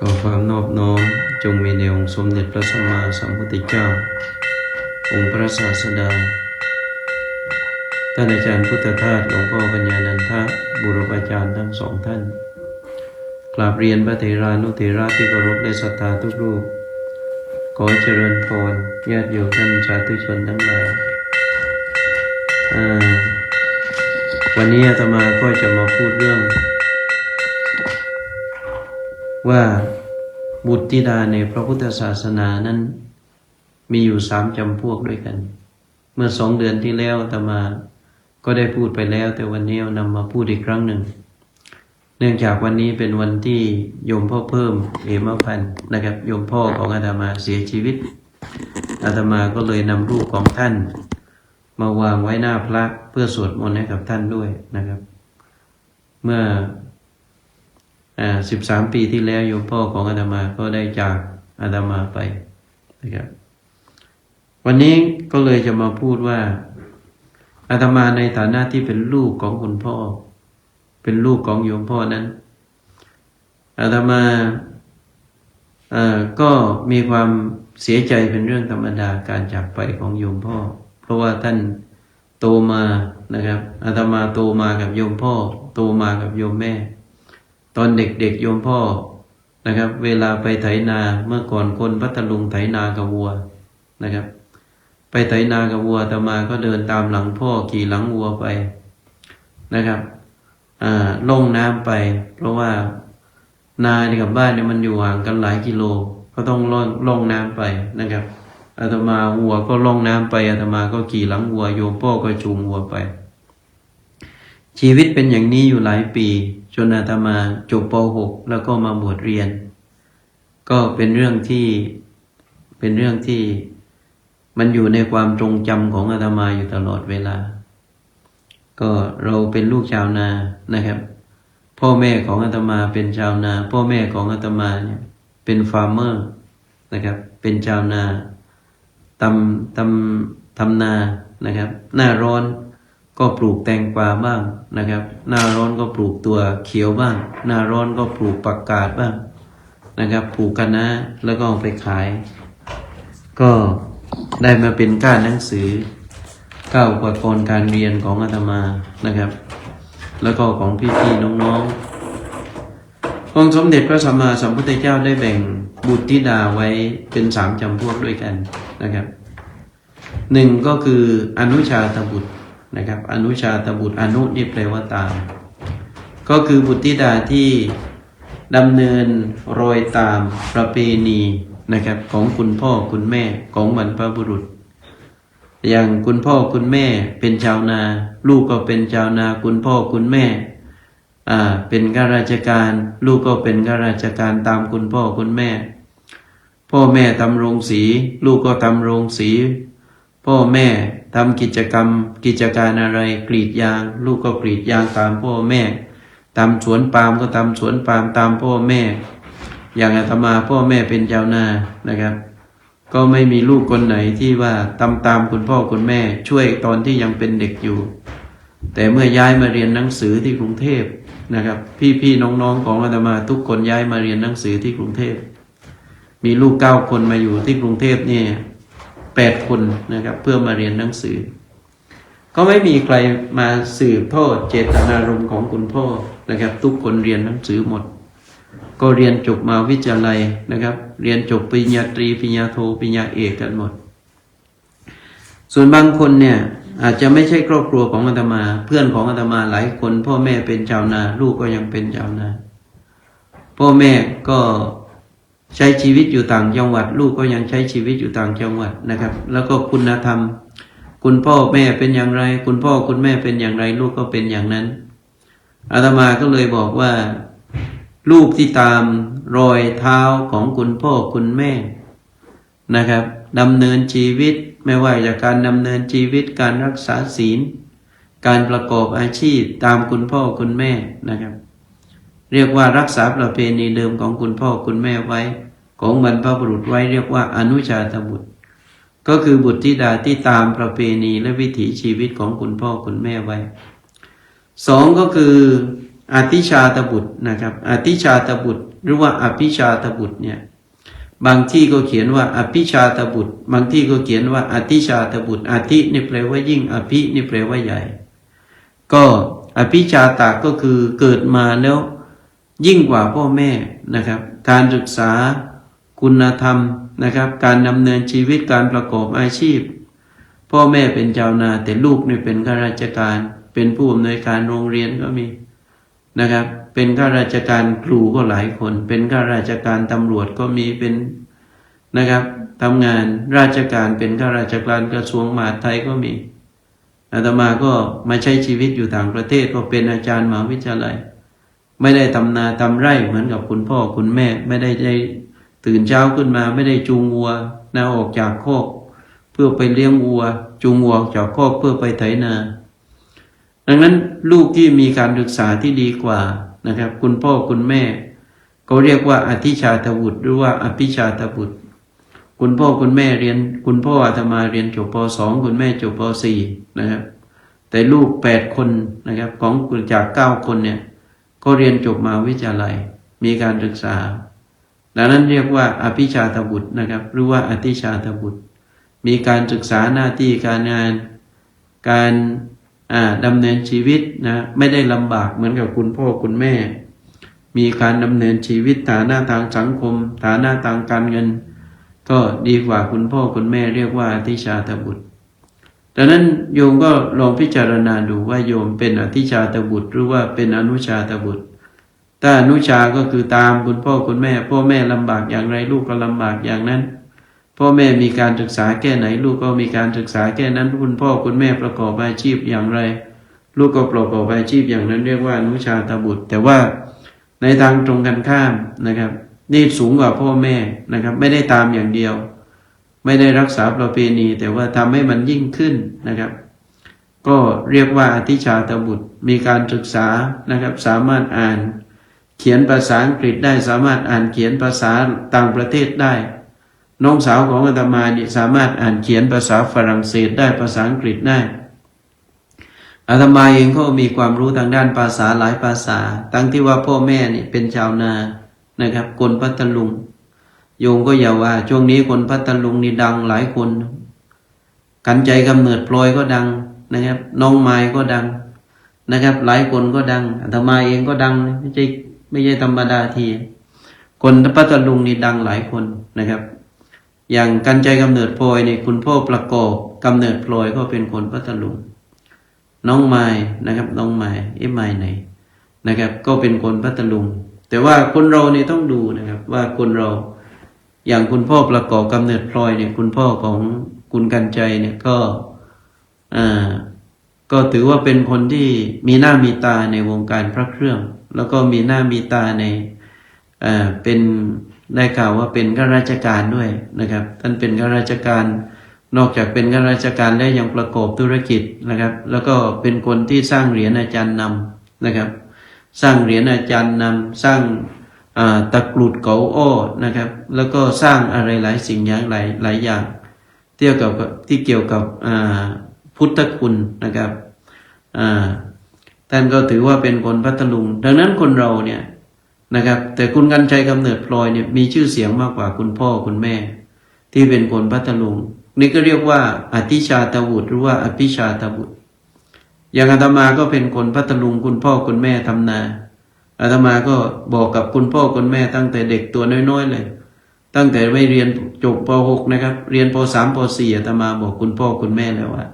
ก็ความนอบน้อมจงมีในองค์สมเด็จพระสัมมาสัมพุทธเจ้า องค์พระศาสดา ท่านอาจารย์พุทธทาสหลวงพ่อปัญญานันทะบุรพาจารย์ทั้งสองท่าน กราบเรียนพระเถรานุเถระที่เคารพและศรัทธาทุกรูป ขอเจริญพรญาติโยมท่านสาธุชนทั้งหลายวันนี้อาตมาก็จะมาพูดเรื่อง ว่าบุตรธิดาในพระพุทธศาสนานั้น มีอยู่สามจำพวกด้วยกัน เมื่อสองเดือนที่แล้วอาตมาก็ได้พูดไปแล้ว แต่วันนี้นำมาพูดอีกครั้งหนึ่ง เนื่องจากวันนี้เป็นวันที่โยมพ่อเพิ่มเอมพันธ์นะครับโยมพ่อของอาตมาเสียชีวิตอาตมาก็เลยนำรูปของท่าน มาวางไว้หน้าพระเพื่อสวดมนต์ให้กับท่านด้วยนะครับ เมื่อ สิบสามปีที่แล้วโยมพ่อของอาตมาก็ได้จากอาตมาไปนะครับ วันนี้ก็เลยจะมาพูดว่าอาตมาในฐานะที่เป็นลูกของคุณพ่อ เป็นลูกของโยมพ่อนั้นอาตมาอ่อก็มีความเสียใจเป็นเรื่องธรรมดาการจากไปของโยมพ่อ เพราะว่าท่านโตมานะครับอาตมาโตมากับโยมพ่อ โตมากับโยมแม่ ตอนเด็กๆโยมพ่อนะครับ เวลาไปไถนาเมื่อก่อนคนพัทลุงไถนากับวัวนะครับ ไปไถนากับวัวอาตมาก็เดินตามหลังพ่อขี่หลังวัวไปนะครับอ่าลงน้ำไป เพราะว่านากับบ้านเนี่ยมันอยู่ห่างกันหลายกิโล ก็ต้องล่องล่องน้ำไปนะครับอาตมาวัวก็ล่องน้ำไปอาตมาก็ขี่หลังวัวโยมพ่อก็จูงวัวไป ชีวิตเป็นอย่างนี้อยู่หลายปี จนอาตมาจบป .6 แล้วก็มาบวชเรียน ก็เป็นเรื่องที่เป็นเรื่องที่มันอยู่ในความทรงจำของอาตมาอยู่ตลอดเวลา ก็เราเป็นลูกชาวนานะครับ พ่อแม่ของอาตมาเป็นชาวนา พ่อแม่ของอาตมาเนี่ยเป็นฟาร์มเมอร์นะครับ เป็นชาวนาทำทำทำนานะครับ หน้าร้อน ก็ปลูกแตงกวาบ้างนะครับ หน้าร้อนก็ปลูกตัวเขียวบ้าง หน้าร้อนก็ปลูกปักกาดบ้างนะครับปลูกคะน้าแล้วก็เอาไปขาย ก็ได้มาเป็นก้านหนังสือก้าอุปกรณ์การเรียนของอาตมานะครับ แล้วก็ของพี่ๆน้องๆองค์สมเด็จพระสัมมาสัมพุทธเจ้าได้แบ่งบุตรธิดาไว้เป็นสามจำพวกด้วยกันนะครับหนึ่งก็คืออนุชาตบุตร นะครับ อนุชาตบุตรอนุนี่แปลว่าตาม ก็คือบุตรธิดาที่ดำเนินรอยตามประเพณีนะครับของคุณพ่อคุณแม่ของบรรพบุรุษ อย่างคุณพ่อคุณแม่เป็นชาวนา ลูกก็เป็นชาวนา คุณพ่อคุณแม่อ่าเป็นข้าราชการ ลูกก็เป็นข้าราชการตามคุณพ่อคุณแม่ พ่อแม่ทำโรงสี ลูกก็ทำโรงสี พ่อแม่ ทำกิจกรรมกิจการอะไรกรีดยาง ลูกก็กรีดยางตามพ่อแม่ทำสวนปาล์มก็ทำสวนปาล์มตามพ่อแม่ อย่างอาตมาพ่อแม่เป็นชานานะครับ ก็ไม่มีลูกคนไหนที่ว่าตามตามคุณพ่อคุณแม่ ช่วยตอนที่ยังเป็นเด็กอยู่ แต่เมื่อย้ายมาเรียนหนังสือที่กรุงเทพนะครับ พี่ๆน้องๆของอาตมาทุกคนย้ายมาเรียนหนังสือที่กรุงเทพมีลูกเก้าคนมาอยู่ที่กรุงเทพเนี่ย แปดคนนะครับเพื่อมาเรียนหนังสือ ก็ไม่มีใครมาสืบทอดเจตนารมณ์ของคุณพ่อนะครับ ทุกคนเรียนหนังสือหมด ก็เรียนจบมาวิทยาลัยนะครับ เรียนจบปริญญาตรีปริญญาโทปริญญาเอกกันหมด ส่วนบางคนเนี่ยอาจจะไม่ใช่ครอบครัวของอาตมา เพื่อนของอาตมาหลายคน พ่อแม่เป็นชาวนา ลูกก็ยังเป็นชาวนา พ่อแม่ก็ ใช้ชีวิตอยู่ต่างจังหวัด ลูกก็ยังใช้ชีวิตอยู่ต่างจังหวัดนะครับ แล้วก็คุณธรรม คุณพ่อแม่เป็นอย่างไร คุณพ่อคุณแม่เป็นอย่างไร ลูกก็เป็นอย่างนั้นอาตมาก็เลยบอกว่า ลูกที่ตามรอยเท้าของคุณพ่อคุณแม่นะครับดำเนินชีวิตไม่ว่าจากการดำเนินชีวิตการรักษาศีล การประกอบอาชีพตามคุณพ่อคุณแม่นะครับ เรียกว่ารักษาประเพณีเดิมของคุณพ่อคุณแม่ไว้ ของบรรพบุรุษไว้เรียกว่าอนุชาตบุตร ก็คือบุตรธิดาที่ตามประเพณีและวิถีชีวิตของคุณพ่อคุณแม่ไว้สองก็คืออธิชาตบุตรนะครับอธิชาตบุตร หรือว่าอภิชาตบุตรเนี่ยบางที่ก็เขียนว่าอภิชาตบุตร บางที่ก็เขียนว่าอธิชาตบุตรอธินี่แปลว่ายิ่ง อภินี่แปลว่าใหญ่ ก็อภิชาตาก็คือเกิดมาแล้ว ยิ่งกว่าพ่อแม่นะครับ การศึกษาคุณธรรมนะครับ การดำเนินชีวิตการประกอบอาชีพ พ่อแม่เป็นชาวนาแต่ลูกนี่เป็นข้าราชการ เป็นผู้อำนวยการโรงเรียนก็มีนะครับ เป็นข้าราชการครูก็หลายคน เป็นข้าราชการตำรวจก็มีเป็นนะครับทำงานราชการเป็นข้าราชการกระทรวงมหาดไทยก็มีอาตมาก็มาใช้ชีวิตอยู่ต่างประเทศก็เป็นอาจารย์มหาวิทยาลัย ไม่ได้ทำนาทำไร่เหมือนกับคุณพ่อคุณแม่ ไม่ได้ได้ตื่นเช้าขึ้นมา ไม่ได้จูงวัวนาออกจากคอกเพื่อไปเลี้ยงวัว จูงวัวออกจากคอกเพื่อไปไถนา ดังนั้นลูกที่มีการศึกษาที่ดีกว่านะครับ คุณพ่อคุณแม่เขาเรียกว่าอธิชาตบุตรหรือว่าอภิชาตบุตร คุณพ่อคุณแม่เรียน คุณพ่ออาตมาเรียนจบปสองคุณแม่จบปสี่นะครับ แต่ลูกแปดคนนะครับของจากเก้าคนเนี่ย ก็เรียนจบมาวิทยาลัย มีการศึกษา ดังนั้นเรียกว่าอภิชาตบุตรนะครับ หรือว่าอธิชาตบุตร มีการศึกษาหน้าที่การงาน การดำเนินชีวิตนะไม่ได้ลำบากเหมือนกับคุณพ่อคุณแม่ มีการดำเนินชีวิตฐานะทางสังคม ฐานะทางการเงิน ก็ดีกว่าคุณพ่อคุณแม่เรียกว่าอธิชาตบุตร ดังนั้นโยมก็ลองพิจารณาดูว่าโยมเป็นอธิชาตบุตร หรือว่าเป็นอนุชาตบุตร ถ้าอนุชาก็คือตามคุณพ่อคุณแม่ พ่อแม่ลำบากอย่างไรลูกก็ลำบากอย่างนั้น พ่อแม่มีการศึกษาแค่ไหน ลูกก็มีการศึกษาแค่นั้น คุณพ่อคุณแม่ประกอบอาชีพอย่างไร ลูกก็ประกอบอาชีพอย่างนั้นเรียกว่าอนุชาตบุตร แต่ว่าในทางตรงกันข้ามนะครับนี่สูงกว่าพ่อแม่นะครับ ไม่ได้ตามอย่างเดียว ไม่ได้รักษาประเพณี แต่ว่าทำให้มันยิ่งขึ้นนะครับ ก็เรียกว่าอธิชาตบุตรมีการศึกษานะครับ สามารถอ่าน เขียนภาษาอังกฤษได้สามารถอ่านเขียนภาษาต่างประเทศได้ น้องสาวของอาตมาเนี่ยสามารถอ่านเขียนภาษาฝรั่งเศสได้ภาษาอังกฤษได้อาตมาเองก็มีความรู้ทางด้านภาษาหลายภาษา ตั้งที่ว่าพ่อแม่เนี่ยเป็นชาวนานะครับคนพัทลุง โยงก็อย่าว่า ช่วงนี้คนพัทลุงนี่ดังหลายคน กันใจกำเนิดพลอยก็ดังนะครับ น้องไม้ก็ดังนะครับ หลายคนก็ดังอาตมาเองก็ดังไม่ใช่ไม่ใช่ธรรมดาทีคนพัทลุงนี่ดังหลายคนนะครับ อย่างกันใจกำเนิดพลอยเนี่คุณพ่อประกอบกำเนิดพลอยก็เป็นคนพัทลุงน้องไม้นะครับ น้องไม้เอ๊ะไม้ไหนนะครับ ก็เป็นคนพัทลุง แต่ว่าคนเราเนี่ยต้องดูนะครับ ว่าคนเรา อย่างคุณพ่อประกอบกำเนิดพลอยเนี่ย คุณพ่อของคุณกันใจเนี่ยก็อ่าก็ถือว่าเป็นคนที่มีหน้ามีตาในวงการพระเครื่อง แล้วก็มีหน้ามีตาในอ่าเป็นได้ข่าวว่าเป็นข้าราชการด้วยนะครับ ท่านเป็นข้าราชการนอกจากเป็นข้าราชการแล้วยังประกอบธุรกิจนะครับ แล้วก็เป็นคนที่สร้างเหรียญอาจารย์นำนะครับ สร้างเหรียญอาจารย์นำสร้าง ตะกรุดเกาอ้อนะครับ แล้วก็สร้างอะไรหลายสิ่งอย่างหลายหลายอย่างเกี่ยวกับที่เกี่ยวกับพุทธคุณนะครับท่านก็ถือว่าเป็นคนพัทลุง ดังนั้นคนเราเนี่ยนะครับ แต่คุณกันชัยกำเนิดพลอยเนี่ยมีชื่อเสียงมากกว่าคุณพ่อคุณแม่ ที่เป็นคนพัทลุง นี่ก็เรียกว่าอธิชาตบุตรหรือว่าอภิชาตบุตรอย่างอาตมาก็เป็นคนพัทลุงคุณพ่อคุณแม่ทำนา อาตมาก็บอกกับคุณพ่อคุณแม่ตั้งแต่เด็กตัวน้อยๆเลย ตั้งแต่ไม่เรียนจบป .6 นะครับ เรียนป .3 ป .4 อาตมาบอกคุณพ่อคุณแม่แล้วว่า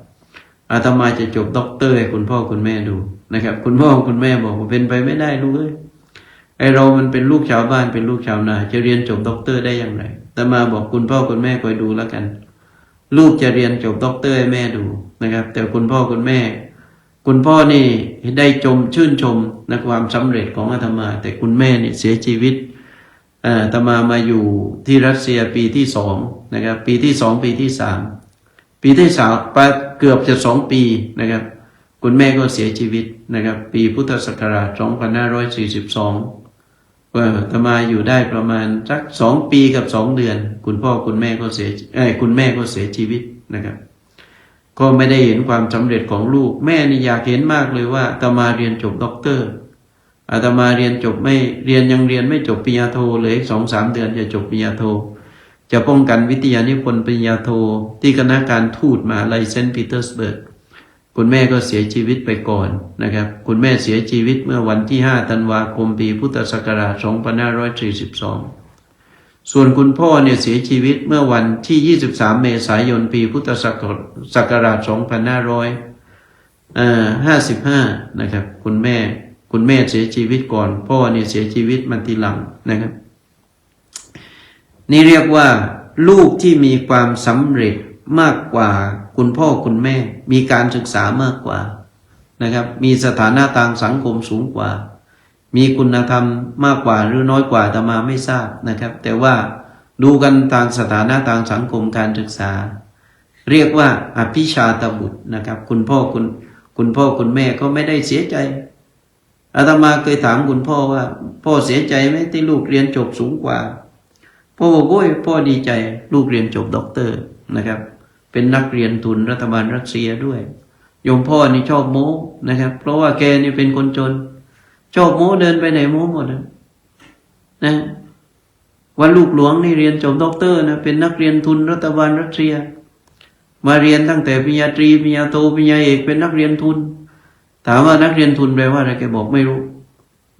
อาตมาจะจบด็อกเตอร์ให้คุณพ่อคุณแม่ดูนะครับ คุณพ่อคุณแม่บอกว่าเป็นไปไม่ได้ลูกเอ้ยไอเรามันเป็นลูกชาวบ้านเป็นลูกชาวนา จะเรียนจบด็อกเตอร์ได้อย่างไรอาตมาบอกคุณพ่อคุณแม่คอยดูแล้วกัน ลูกจะเรียนจบด็อกเตอร์ให้แม่ดูนะครับ แต่คุณพ่อคุณแม่ คุณพ่อนี่ได้ชมชื่นชมในความสำเร็จของอาตมา แต่คุณแม่เนี่ยเสียชีวิตอาตมามาอยู่ที่รัสเซียปีที่สองนะครับ ปีที่สองปีที่สามปีที่สามเกือบจะสองปีนะครับ คุณแม่ก็เสียชีวิตนะครับ ปีพุทธศักราช 2542ว่าตมาอยู่ได้ประมาณสักสองปีกับสองเดือน คุณพ่อคุณแม่ก็เสียเอ้คุณแม่ก็เสียชีวิตนะครับ ก็ไม่ได้เห็นความสำเร็จของลูก แม่นี่อยากเห็นมากเลยว่าตมาเรียนจบด็อกเตอร์อาตมาเรียนจบไม่เรียนยังเรียนไม่จบปริญญาโทเลยสองสามเดือนจะจบปริญญาโท จะป้องกันวิทยานิพนธ์ปริญญาโท ที่คณะการทูตมหาลัยเซนต์ปีเตอร์สเบิร์กคุณแม่ก็เสียชีวิตไปก่อนนะครับ คุณแม่เสียชีวิตเมื่อวันที่ 5 ธันวาคมปีพุทธศักราช 2542 ส่วนคุณพ่อเนี่ยเสียชีวิตเมื่อวันที่ 23 เมษายน ปีพุทธศักราช 2555 นะครับ คุณแม่ คุณแม่เสียชีวิตก่อน พ่อเนี่ยเสียชีวิตมาทีหลังนะครับ นี่เรียกว่า ลูกที่มีความสำเร็จมากกว่าคุณพ่อคุณแม่ มีการศึกษามากกว่านะครับ มีสถานะทางสังคมสูงกว่า มีคุณธรรมมากกว่าหรือน้อยกว่าตมาไม่ทราบนะครับ แต่ว่าดูกันทางสถานะทางสังคมการศึกษา เรียกว่าอภิชาตบุตรนะครับ คุณพ่อคุณคุณพ่อคุณแม่ก็ไม่ได้เสียใจอาตมาเคยถามคุณพ่อว่า พ่อเสียใจไหมที่ลูกเรียนจบสูงกว่า พ่อบอกโอ้ยพ่อดีใจลูกเรียนจบด็อกเตอร์นะครับ เป็นนักเรียนทุนรัฐบาลรัสเซียด้วยโยมพ่อนี่ชอบโม้นะครับ เพราะว่าแกนี่เป็นคนจน ชอบโม้เดินไปไหนโม้หมดนะนะวันลูกหลวงนี่เรียนจบด็อกเตอร์นะเป็นนักเรียนทุนรัฐบาลรัสเซีย มาเรียนตั้งแต่ปริญญาตรีปริญญาโทปริญญาเอกเป็นนักเรียนทุน ถามว่านักเรียนทุนแปลว่าอะไรแกบอกไม่รู้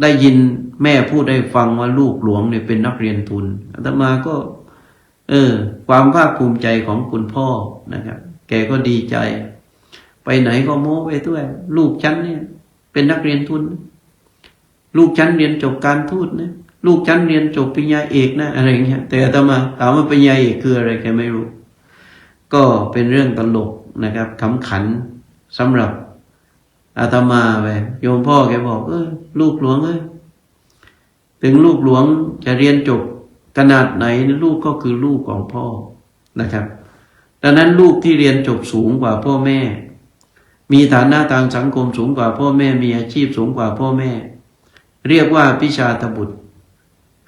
ได้ยินแม่พูดได้ฟังว่าลูกหลวงเนี่ยเป็นนักเรียนทุนอาตมาก็ เออ ความภาคภูมิใจของคุณพ่อนะครับ แกก็ดีใจ ไปไหนก็โม้ไปด้วยลูกฉันเนี่ย เป็นนักเรียนทุน ลูกฉันเรียนจบการทูตนะลูกฉันเรียนจบปริญญาเอกนะอะไรเงี้ยแต่อาตมาถามว่าปริญญาเอกคืออะไรแกไม่รู้ ก็เป็นเรื่องตลกนะครับขำขันสำหรับอาตมาไปโยมพ่อแกบอก เออลูกหลวงเอ้ยถึงลูกหลวงจะเรียนจบขนาดไหนลูกก็คือลูกของพ่อนะครับ ดังนั้นลูกที่เรียนจบสูงกว่าพ่อแม่ มีฐานะทางสังคมสูงกว่าพ่อแม่ มีอาชีพสูงกว่าพ่อแม่ เรียกว่าพิชาตบุตร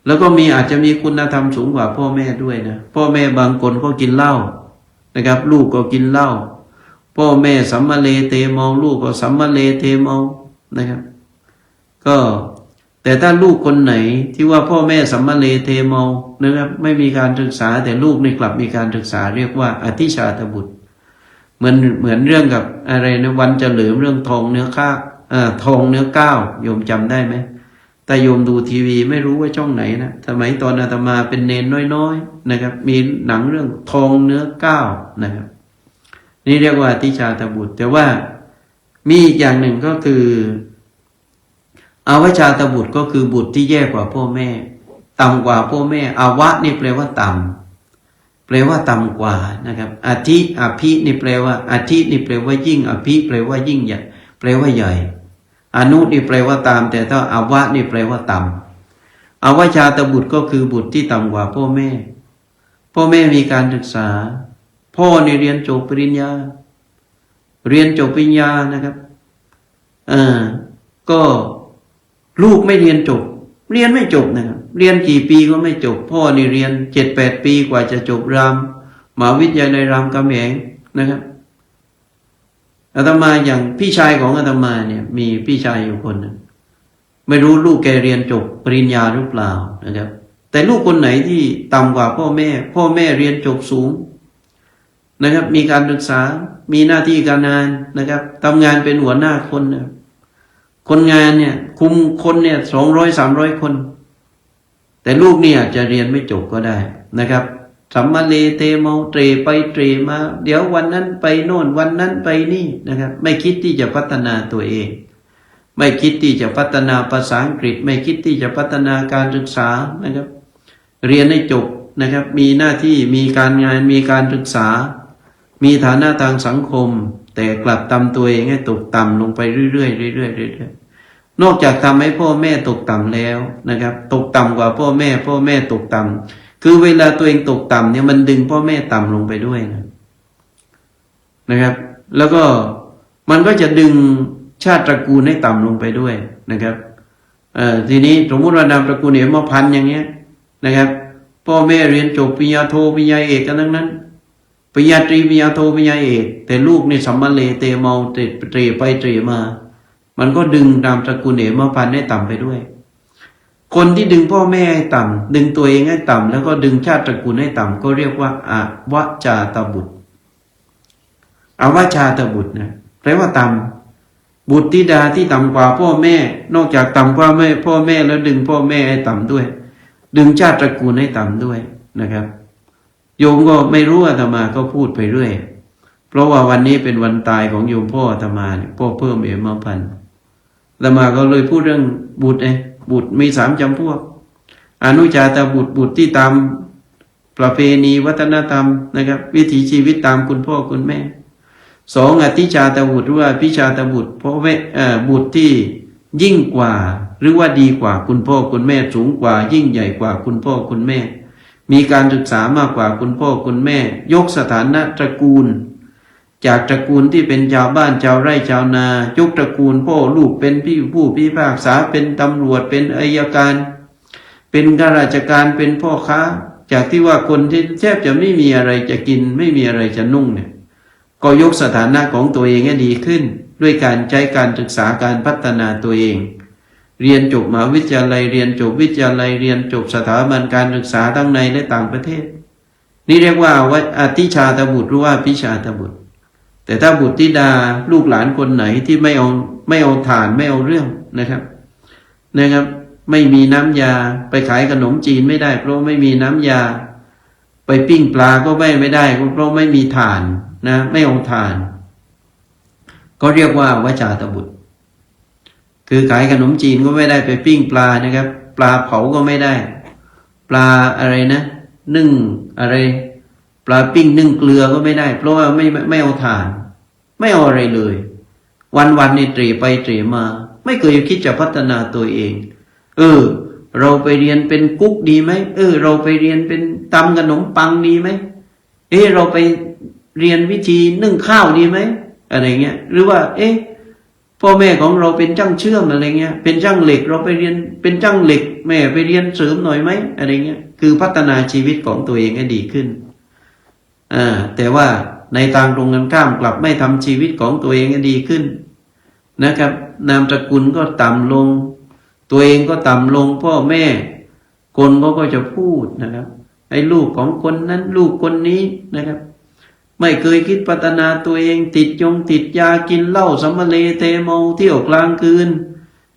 แล้วก็มีอาจจะมีคุณธรรมสูงกว่าพ่อแม่ด้วยนะ พ่อแม่บางคนก็กินเหล้านะครับ ลูกก็กินเหล้าพ่อแม่สัมมาเลเทเมาลูกก็สัมมาเลเทเมานะครับ ก็แต่ถ้าลูกคนไหนที่ว่าพ่อแม่สัมมาเลเทเมานะครับไม่มีการศึกษาแต่ลูกในกลับมีการศึกษาเรียกว่าอธิชาตบุตร เหมือนเหมือนเรื่องกับอะไรนะวันเฉลิมเรื่องทองเนื้อข้าอ่าทองเนื้อก้าวโยมจำได้ไหม แต่โยมดูทีวีไม่รู้ว่าช่องไหนนะสมัยตอนอาตมาเป็นเนนน้อยๆนะครับ มีหนังเรื่องทองเนื้อก้าวนะครับ นี่เรียกว่าอธิชาตบุตร แต่ว่ามีอีกอย่างหนึ่งก็คืออาวชาตบุตรก็คือบุตรที่แย่กว่าพ่อแม่ ต่ำกว่าพ่อแม่ อาวะนี่แปลว่าต่ำแปลว่าต่ำกว่านะครับอธิอภินี่แปลว่าอธินี่แปลว่ายิ่ง อภิแปลว่ายิ่งใหญ่แปลว่าใหญ่ อนุนี่แปลว่าตาม แต่ถ้าอาวะนี่แปลว่าต่ำอาวชาตบุตรก็คือบุตรที่ต่ำกว่าพ่อแม่ พ่อแม่มีการศึกษา พ่อเนี่เรียนจบปริญญา เรียนจบปริญญานะครับอ่าก็ลูกไม่เรียนจบ เรียนไม่จบนะครับ เรียนกี่ปีก็ไม่จบ พ่อนี่เรียนเจ็ดแปดปีกว่าจะจบรามมหาวิทยาลัยรามคำแหงนะครับ อาตมาอย่างพี่ชายของอาตมาเนี่ย มีพี่ชายอยู่คนนึงไม่รู้ลูกแกเรียนจบปริญญาหรือเปล่านะครับ แต่ลูกคนไหนที่ต่ำกว่าพ่อแม่ พ่อแม่เรียนจบสูงนะครับ มีการศึกษา มีหน้าที่การงานนะครับทำงานเป็นหัวหน้าคนนะครับคนงานเนี่ย คุมคนเนี่ยสองร้อยสามร้อยคน แต่ลูกเนี่ยจะเรียนไม่จบก็ได้นะครับ สัมมาเลเทเมาเตรไปเตรมา เดี๋ยววันนั้นไปโน่นวันนั้นไปนี่นะครับ ไม่คิดที่จะพัฒนาตัวเอง ไม่คิดที่จะพัฒนาภาษาอังกฤษ ไม่คิดที่จะพัฒนาการศึกษานะครับ เรียนให้จบนะครับ มีหน้าที่มีการงานมีการศึกษา มีฐานะทางสังคม แต่กลับตำตัวเองให้ตกต่ำลงไปเรื่อยๆเรื่อยๆเรื่อยๆนอกจากทำให้พ่อแม่ตกต่ำแล้วนะครับ ตกต่ำกว่าพ่อแม่ พ่อแม่ตกต่ำ คือเวลาตัวเองตกต่ำเนี่ยมันดึงพ่อแม่ต่ำลงไปด้วยนะนะครับ แล้วก็มันก็จะดึงชาติตระกูลให้ต่ำลงไปด้วยนะครับเอ่อทีนี้สมมติว่านามตระกูลเหมาพันอย่างเงี้ยนะครับ พ่อแม่เรียนจบปริญญาโทปริญญาเอกกันทั้งนั้นปริญญาตรีปริญญาโทปริญญาเอกแต่ลูกนี่สัมมาเลเตเมาเตตรีไปตรีมา มันก็ดึงนามตระกูลเหมพันให้ต่ำไปด้วย คนที่ดึงพ่อแม่ให้ต่ำดึงตัวเองให้ต่ำแล้วก็ดึงชาติตระกูลให้ต่ำก็เรียกว่าอาวจาตบุตรอาวจาตบุตรนะแปลว่าต่ำบุตรธิดาที่ต่ำกว่าพ่อแม่ นอกจากต่ำกว่าแม่พ่อแม่แล้วดึงพ่อแม่ให้ต่ำด้วย ดึงชาติตระกูลให้ต่ำด้วยนะครับ โยมก็ไม่รู้อาตมาก็พูดไปเรื่อยเพราะว่าวันนี้เป็นวันตายของโยมพ่ออาตมาเนี่ยพ่อเพิ่มเอมพันอาตมาก็เลยพูดเรื่องบุตรเอง บุตรมีสามจำพวก อนุจาตาบุตรบุตรที่ตามประเพณีวัฒนธรรมนะครับ วิถีชีวิตตามคุณพ่อคุณแม่สองอธิชาตบุตรหรือว่าพิชาตบุตรเพราะแม่บุตรที่ยิ่งกว่าหรือว่าดีกว่าคุณพ่อคุณแม่สูงกว่า ยิ่งใหญ่กว่าคุณพ่อคุณแม่ มีการศึกษามากกว่าคุณพ่อคุณแม่ ยกสถานะตระกูล จากตระกูลที่เป็นชาวบ้านชาวไร่ชาวนายกตระกูลพ่อลูกเป็นพี่ผู้พิพากษาเป็นตำรวจเป็นอายการ เป็นข้าราชการเป็นพ่อค้า จากที่ว่าคนที่แทบจะไม่มีอะไรจะกินไม่มีอะไรจะนุ่งเนี่ยก็ยกสถานะของตัวเองให้ดีขึ้น ด้วยการใช้การศึกษาการพัฒนาตัวเอง เรียนจบมหาวิทยาลัยเรียนจบวิทยาลัยเรียนจบสถาบันการศึกษาทั้งในและต่างประเทศ นี่เรียกว่าวัดอธิชาตบุตรหรือว่าพิชาตบุตร แต่ถ้าบุตรธิดาลูกหลานคนไหนที่ไม่เอาไม่เอาฐานไม่เอาเรื่องนะครับนะครับ ไม่มีน้ำยาไปขายขนมจีนไม่ได้ เพราะไม่มีน้ำยา ไปปิ้งปลาก็ไม่ไม่ได้เพราะไม่มีฐานนะ ไม่เอาฐาน ก็เรียกว่าวาจาตบุตร คือขายขนมจีนก็ไม่ได้ไปปิ้งปลานะครับ ปลาเผาก็ไม่ได้ ปลาอะไรนะ นึ่งอะไร ปลาปิ้งนึ่งเกลือก็ไม่ได้ เพราะว่าไม่ไม่ไม่เอาถ่าน ไม่เอาอะไรเลย วันวันนี่ตรีไปตรีมา ไม่เคยคิดจะพัฒนาตัวเอง เออ เราไปเรียนเป็นกุ๊กดีไหมเออ เราไปเรียนเป็นตำขนมปังดีไหมเออเราไปเรียนวิธีนึ่งข้าวดีไหมอะไรเงี้ย หรือว่า เอ๊ะพ่อแม่ของเราเป็นช่างเชื่อมอะไรเงี้ย เป็นช่างเหล็กเราไปเรียนเป็นช่างเหล็ก แม่ไปเรียนเสริมหน่อยไหมอะไรเงี้ย คือพัฒนาชีวิตของตัวเองให้ดีขึ้น แต่ว่าในทางตรงกันข้ามกลับไม่ทำชีวิตของตัวเองให้ดีขึ้นนะครับ นามตระกูลก็ต่ำลง ตัวเองก็ต่ำลงพ่อแม่ คนเขาก็จะพูดนะครับไอ้ลูกของคนนั้นลูกคนนี้นะครับ ไม่เคยคิดพัฒนาตัวเองติดยงติดยากินเหล้าสมเลเทเมาเที่ยวกลางคืน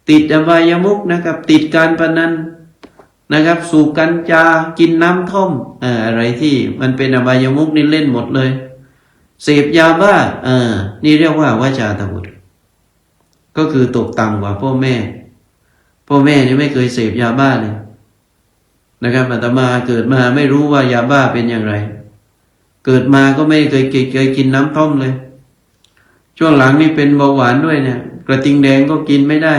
ติดอบายมุกนะครับ ติดการพนัน นะครับ สูบกัญชากินน้ำท่อมอ่าอะไรที่มันเป็นอบายมุกนี่เล่นหมดเลย เสพยาบ้าอ่านี่เรียกว่าวาจาตบุตร ก็คือตกต่ำกว่าพ่อแม่ พ่อแม่นี่ไม่เคยเสพยาบ้าเลยนะครับอาตมาเกิดมาไม่รู้ว่ายาบ้าเป็นอย่างไร เกิดมาก็ไม่เคยกินเคยกินน้ำท่อมเลย ช่วงหลังนี่เป็นเบาหวานด้วยเนี่ย กระทิงแดงก็กินไม่ได้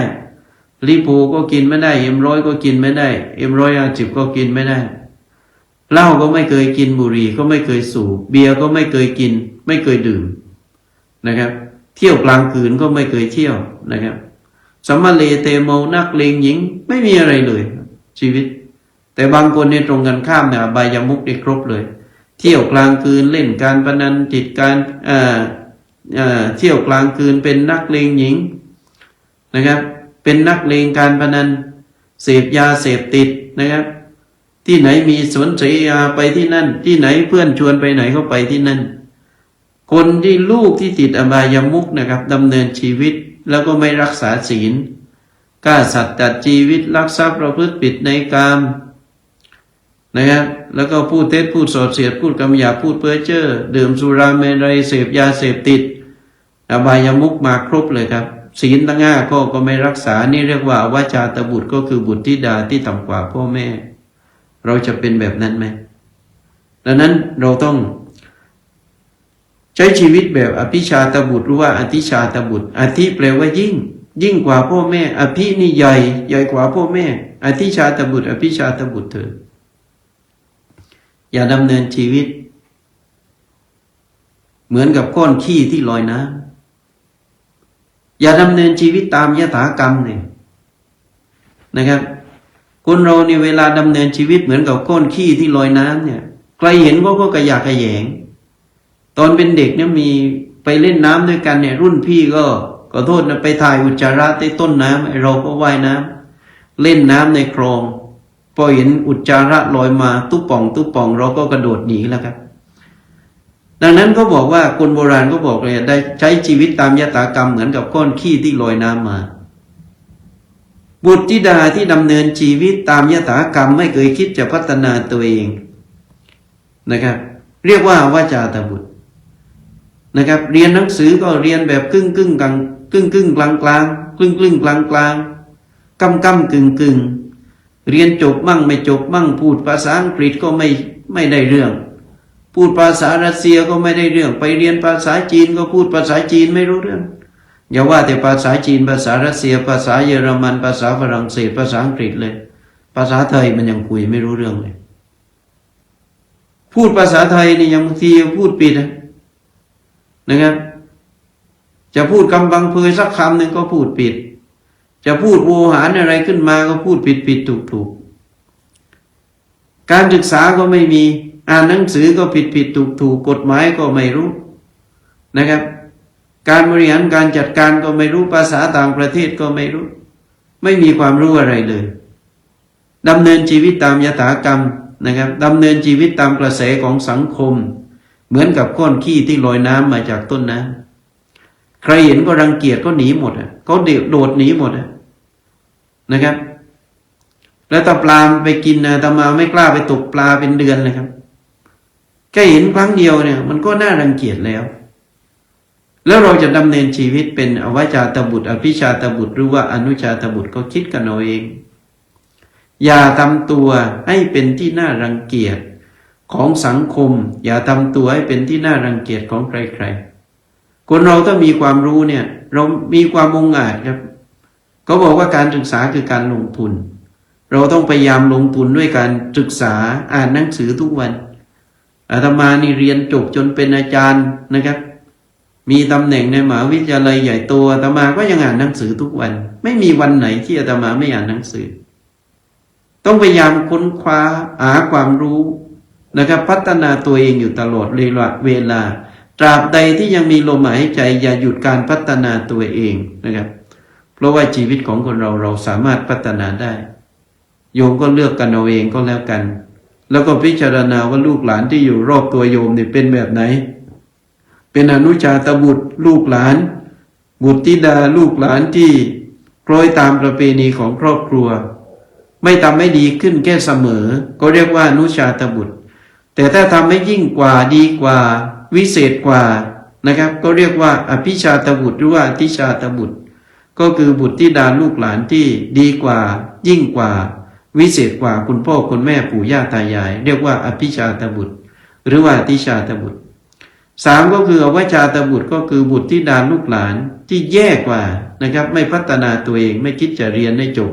ลิโพก็กินไม่ได้ เอ็มร้อยก็กินไม่ได้ เอ็มร้อยอาจิบก็กินไม่ได้เหล้าก็ไม่เคยกินบุหรี่ก็ไม่เคยสูบเบียร์ก็ไม่เคยกิน ไม่เคยดื่มนะครับ เที่ยวกลางคืนก็ไม่เคยเที่ยวนะครับสมมาเลเตเมนักเลงหญิงไม่มีอะไรเลย ชีวิต แต่บางคนในยตรงกันข้ามเนี่ยบายามุกได้ครบเลย เที่ยวกลางคืนเล่นการพนันจิตการเอ่อเอ่อเที่ยวกลางคืนเป็นนักเลงหญิงนะครับ เป็นนักเลงการพนัน เสพยาเสพติดนะครับ ที่ไหนมีสวนเสยาไปที่นั่น ที่ไหนเพื่อนชวนไปไหนก็ไปที่นั่น คนที่ลูกที่ติดอบายามุกนะครับดำเนินชีวิตแล้วก็ไม่รักษาศีลกล้าสัตว์ตัดชีวิตลักทรัพย์ประพฤติผิดในกามนะครับแล้วก็พูดเท็จพูดสอดเสียดพูดคำหยาพูดเพ้อเจ้อดื่มสุราเมรัยเสพยาเสพติด อบายามุกมาครบเลยครับ ศีลตั้งห้าข้อก็ไม่รักษา นี่เรียกว่าวาจาตบุตรก็คือบุตรธิดาที่ต่ำกว่าพ่อแม่ เราจะเป็นแบบนั้นไหม ดังนั้นเราต้องใช้ชีวิตแบบอภิชาตบุตรหรือว่าอธิชาตบุตร อธิแปลว่ายิ่ง ยิ่งกว่าพ่อแม่ อภินี่ใหญ่ใหญ่กว่าพ่อแม่ อธิชาตบุตร อภิชาตบุตรเถิดอย่าดำเนินชีวิต เหมือนกับก้อนขี้ที่ลอยน้ำ อย่าดำเนินชีวิตตามยถากรรมเนี่ยนะครับ คนเราในเวลาดำเนินชีวิตเหมือนกับก้อนขี้ที่ลอยน้ำเนี่ยใครเห็นก็ก็กระยากกระแยง ตอนเป็นเด็กเนี่ยมีไปเล่นน้ำด้วยกันเนี่ย รุ่นพี่ก็ก็อโทษนะไปถ่ายอุจจาระที่ต้นน้ำไอเราก็ว่ายน้ำเล่นน้ำในคลองพอเห็นอุจจาระลอยมาตุ๊ป่องตุ๊ป่อง เราก็กระโดดหนีแล้วครับ ดังนั้นก็บอกว่าคนโบราณก็บอกเลยได้ใช้ชีวิตตามยถากรรมเหมือนกับก้อนขี้ที่ลอยน้ำมา บุตรธิดาที่ดำเนินชีวิตตามยถากรรมไม่เคยคิดจะพัฒนาตัวเองนะครับ เรียกว่าว่าจาตบุตรนะครับ เรียนหนังสือก็เรียนแบบครึ่งครึ่งกลางครึ่งครึ่งกลางกลางครึ่งครึ่งกลางกลางกำกำกึ่งกึ่งเรียนจบมั่งไม่จบมั่งพูดภาษาอังกฤษก็ไม่ไม่ได้เรื่อง พูดภาษารัสเซียก็ไม่ได้เรื่อง ไปเรียนภาษาจีนก็พูดภาษาจีนไม่รู้เรื่องอย่าว่าแต่ภาษาจีนภาษารัสเซีย ภาษาเยอรมัน ภาษาฝรั่งเศส ภาษาอังกฤษเลย ภาษาไทยมันยังคุยไม่รู้เรื่องเลย พูดภาษาไทยนี่ยังบางทีพูดผิดนะนะครับ จะพูดคำบางเพยสักคำหนึ่งก็พูดผิด จะพูดโวหารอะไรขึ้นมาก็พูดผิดผิดถูกถูกการศึกษาก็ไม่มี อ่านหนังสือก็ผิดผิดถูกถูกกฎหมายก็ไม่รู้นะครับ การบริหารการจัดการก็ไม่รู้ภาษาต่างประเทศก็ไม่รู้ ไม่มีความรู้อะไรเลยดำเนินชีวิตตามยถากรรมนะครับดำเนินชีวิตตามกระแสของสังคม เหมือนกับก้อนขี้ที่ลอยน้ำมาจากต้นน้ำใครเห็นก็รังเกียจก็หนีหมดอะก็เดโดดหนีหมดอะนะครับ แล้วตาปลาไปกินนะตามาไม่กล้าไปตกปลาเป็นเดือนเลยครับ แค่เห็นครั้งเดียวเนี่ย มันก็น่ารังเกียจแล้ว แล้วเราจะดำเนินชีวิตเป็นอวจาตบุตร อภิชาตบุตร หรือว่าอนุชาตบุตรก็คิดกันเอาเอง อย่าทำตัวให้เป็นที่น่ารังเกียจของสังคม อย่าทำตัวให้เป็นที่น่ารังเกียจของใครๆคนเราถ้ามีความรู้เนี่ย เรามีความมงอาจครับเขาบอกว่าการศึกษาคือการลงทุน เราต้องพยายามลงทุนด้วยการศึกษาอ่านหนังสือทุกวัน อาตมานี่เรียนจบจนเป็นอาจารย์นะครับ มีตำแหน่งในมหาวิทยาลัยใหญ่โตอาตมาก็ยังอ่านหนังสือทุกวัน ไม่มีวันไหนที่อาตมาไม่อ่านหนังสือ ต้องพยายามค้นคว้าหาความรู้นะครับ พัฒนาตัวเองอยู่ตลอดเวลา ตราบใดที่ยังมีลมหายใจอย่าหยุดการพัฒนาตัวเองนะครับ เพราะว่าชีวิตของคนเราเราสามารถพัฒนาได้ โยมก็เลือกกันเอาเองก็แล้วกัน แล้วก็พิจารณาว่าลูกหลานที่อยู่รอบตัวโยมเนี่ยเป็นแบบไหน เป็นอนุชาตบุตรลูกหลาน บุตรธิดาลูกหลานที่คล้อยตามประเพณีของครอบครัว ไม่ทำให้ดีขึ้นแค่เสมอ ก็เรียกว่าอนุชาตบุตร แต่ถ้าทำให้ยิ่งกว่าดีกว่า วิเศษกว่านะครับ ก็เรียกว่าอภิชาตบุตรหรือว่าอธิชาตบุตร ก็คือบุตรธิดาลูกหลานที่ดีกว่า ยิ่งกว่า วิเศษกว่าคุณพ่อคุณแม่ปู่ย่าตายาย เรียกว่าอภิชาตบุตร หรือว่าอธิชาตบุตรสามก็คืออวชาตบุตรก็คือบุตรธิดาลูกหลานที่แย่กว่านะครับ ไม่พัฒนาตัวเองไม่คิดจะเรียนให้จบ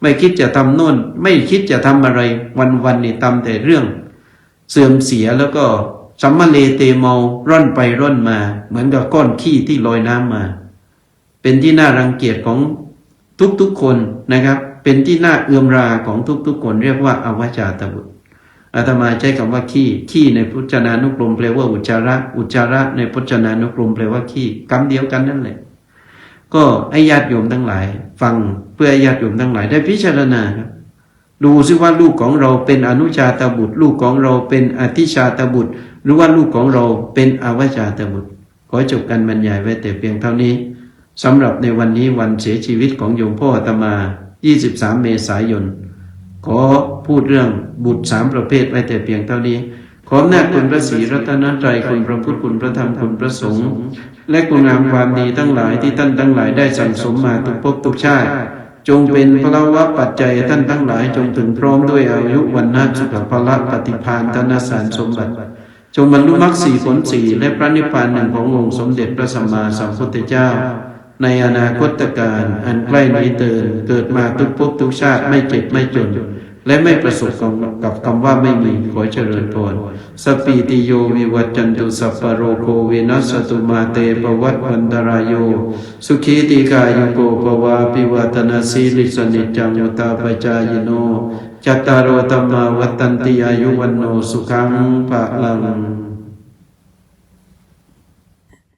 ไม่คิดจะทำโน่น ไม่คิดจะทำอะไร วันวันนี่ทำแต่เรื่อง เสื่อมเสียแล้วก็สัมมาเลเตเมาร่อนไปร่อนมา เหมือนกับก้อนขี้ที่ลอยน้ำมา เป็นที่น่ารังเกียจของทุกๆคนนะครับ เป็นที่น่าเอื้อมราของทุกๆคนเรียกว่าอวจาตบุตรอาตมาใช้คำว่าขี้ขี้ในพุทธนานุกรมแปลว่าอุจจาระ อุจจาระ ในพุทธนานุกรมแปลว่าขี้คำเดียวกันนั่นแหละ ก็ไอ้ญาติโยมทั้งหลาย ฟังเพื่อญาติโยมทั้งหลายได้พิจารณาครับดูซิว่าลูกของเราเป็นอนุชาตบุตร ลูกของเราเป็นอธิชาตบุตร หรือว่าลูกของเราเป็นอวชาตบุตร ขอจบกันบรรยายไว้แต่เพียงเท่านี้สำหรับในวันนี้วันเสียชีวิตของโยมพ่ออาตมา 23 เมษายน ขอพูดเรื่องบุตรสามประเภทไว้แต่เพียงเท่านี้ ขอหน้าคุณพระศรีรัตนตรัยคุณพระพุทธคุณพระธรรมคุณพระสงฆ์และคุณงามความดีทั้งหลายที่ท่านทั้งหลายได้สั่งสมมาทุกภพทุกชาติ จงเป็นพลวะปัจจัยท่านทั้งหลายจงถึงพร้อมด้วยอายุวันนาสุขภละปฏิพานธนสารสมบัติจงบรรลุมรรคสี่ผลสี่และพระนิพพานหนึ่งขององค์สมเด็จพระสัมมาสัมพุทธเจ้า ในอนาคตการอันใกล้นี้เตือนเกิดมาทุกภพทุกชาติไม่เจ็บไม่จน และไม่ประสบกับคำว่าไม่มีขอเจริญพรสปีติโยวิวัจจันตุสัพพะโรโควินัสตุมาเตปวัตวันตรายโย สุขีติกายุโกปวาปิวัตนาสีลิสนิจังยตาปจายโนจัตตารโอตมาวัตันติอายุวันโนสุขังภะลัง